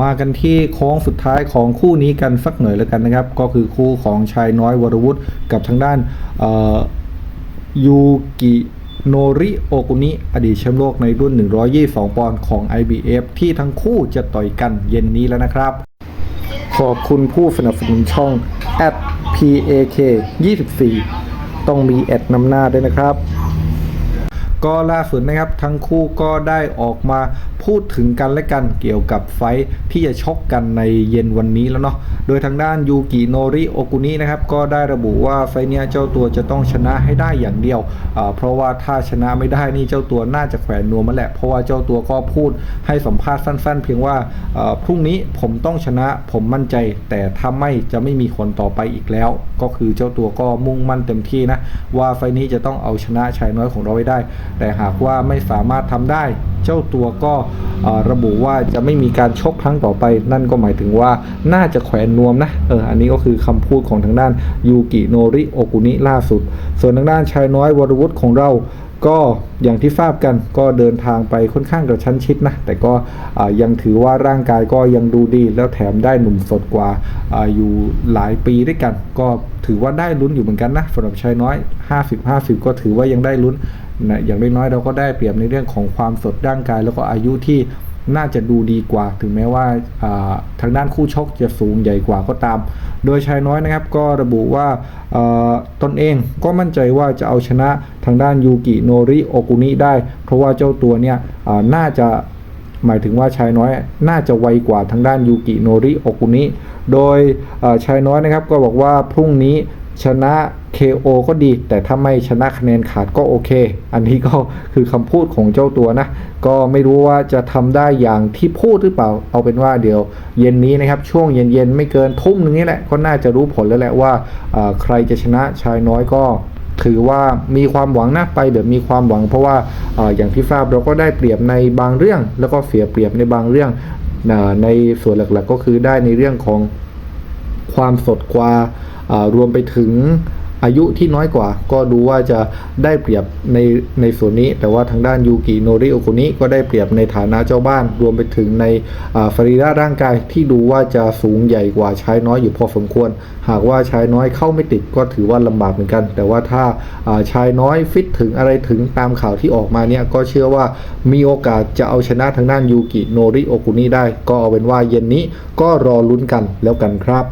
มากันที่โค้งสุดท้ายของคู่นี้กันสักหน่อยแล้วกันนะครับ ก็คือคู่ของชายน้อยวรวุฒิกับทางด้านยูกิโนริโอกุนิอดีตแชมป์โลกในรุ่น 122 ปอนด์ของ IBF ที่ทั้งคู่จะต่อยกันเย็นนี้แล้วนะครับ ขอบคุณผู้สนับสนุนช่อง atpak 24 ต้องมีแอดนำหน้าด้วยนะครับ ก็ล่าสุดนะครับทั้งคู่ก็ได้ออกมาพูดถึงกันและกันเกี่ยวกับไฟที่จะชกกันในเย็นวันนี้แล้วเนาะโดยทางด้านยูกิโนริโอกุนินะครับก็ได้ระบุว่าไฟเนี้ยเจ้าตัวจะต้องชนะให้ได้อย่างเดียว เพราะว่าถ้าชนะไม่ได้นี่เจ้าตัวน่าจะแขวนนวมมาแหละ เพราะว่าเจ้าตัวก็พูดให้สัมภาษณ์สั้น ๆ เพียงว่าพรุ่งนี้ผมต้องชนะผมมั่นใจ แต่ถ้าไม่จะไม่มีคนต่อไปอีกแล้ว ก็คือเจ้าตัวก็มุ่งมั่นเต็มที่นะว่าไฟนี้จะต้องเอาชนะชายน้อยของเราไว้ได้แต่หากว่าไม่สามารถทำได้ เจ้าตัวก็ระบุว่าจะไม่มีการชกครั้งต่อไป นั่นก็หมายถึงว่าน่าจะแขวนนวมนะเอออันนี้ก็คือคำพูดของทางด้านยูกิโนริโอกุนิล่าสุด ส่วนทางด้านชายน้อยวรวุฒิของเราก็อย่างที่ทราบกันก็เดินทางไปค่อนข้างกระชั้นชิดนะ แต่ก็ยังถือว่าร่างกายก็ยังดูดีแล้วแถมได้หนุ่มสดกว่าออยู่หลายปีด้วยกัน ก็ถือว่าได้ลุ้นอยู่เหมือนกันนะสำหรับชายน้อย 50-50 ก็ถือว่ายังได้ลุ้น นะอย่างน้อยๆเราก็ได้เปรียบในเรื่องของความสดร่างกาย แล้วก็อายุที่น่าจะดูดีกว่า ถึงแม้ว่าทางด้านคู่ชกจะสูงใหญ่กว่าก็ตาม โดยชายน้อยนะครับก็ระบุว่าตนเองก็มั่นใจว่าจะเอาชนะทางด้านยูกิโนริโอกุนิได้ เพราะว่าเจ้าตัวเนี่ยน่าจะหมายถึงว่าชายน้อยน่าจะไวกว่าทางด้านยูกิโนริโอกุนิ โดยชายน้อยนะครับก็บอกว่าพรุ่งนี้ ชนะ KO ก็ดี แต่ถ้าไม่ชนะคะแนนขาดก็โอเค อันนี้ก็คือคำพูดของเจ้าตัวนะ ก็ไม่รู้ว่าจะทำได้อย่างที่พูดหรือเปล่า เอาเป็นว่าเดี๋ยว เย็นนี้นะครับ ช่วงเย็นๆ ไม่เกินทุ่มนึงนี่แหละ ก็น่าจะรู้ผลแล้วแหละว่าใครจะชนะชายน้อยก็ถือว่ามีความหวังนะไปแบบมีความหวัง เพราะว่าออย่างที่ทราบเราก็ได้เปรียบในบางเรื่อง แล้วก็เสียเปรียบในบางเรื่องในส่วนหลักๆ ก็คือได้ในเรื่องของความสดกว่า รวมไปถึงอายุที่น้อยกว่า ก็ดูว่าจะได้เปรียบในในส่วนนี้ แต่ว่าทางด้านยูกิโนริโอคุนิก็ได้เปรียบในฐานะเจ้าบ้าน รวมไปถึงในอ่าฟรีระร่างกายที่ดูว่าจะสูงใหญ่กว่าชายน้อยอยู่พอสมควร หากว่าชายน้อยเข้าไม่ติดก็ถือว่าลำบากเหมือนกัน แต่ว่าถ้าอ่าชายน้อยฟิตถึงอะไรถึงตามข่าวที่ออกมาเนี่ยก็เชื่อว่ามีโอกาสจะเอาชนะทางด้านยูกิโนริโอคุนิได้ ก็เอาเป็นว่าเย็นนี้ก็รอลุ้นกันแล้วกันครับ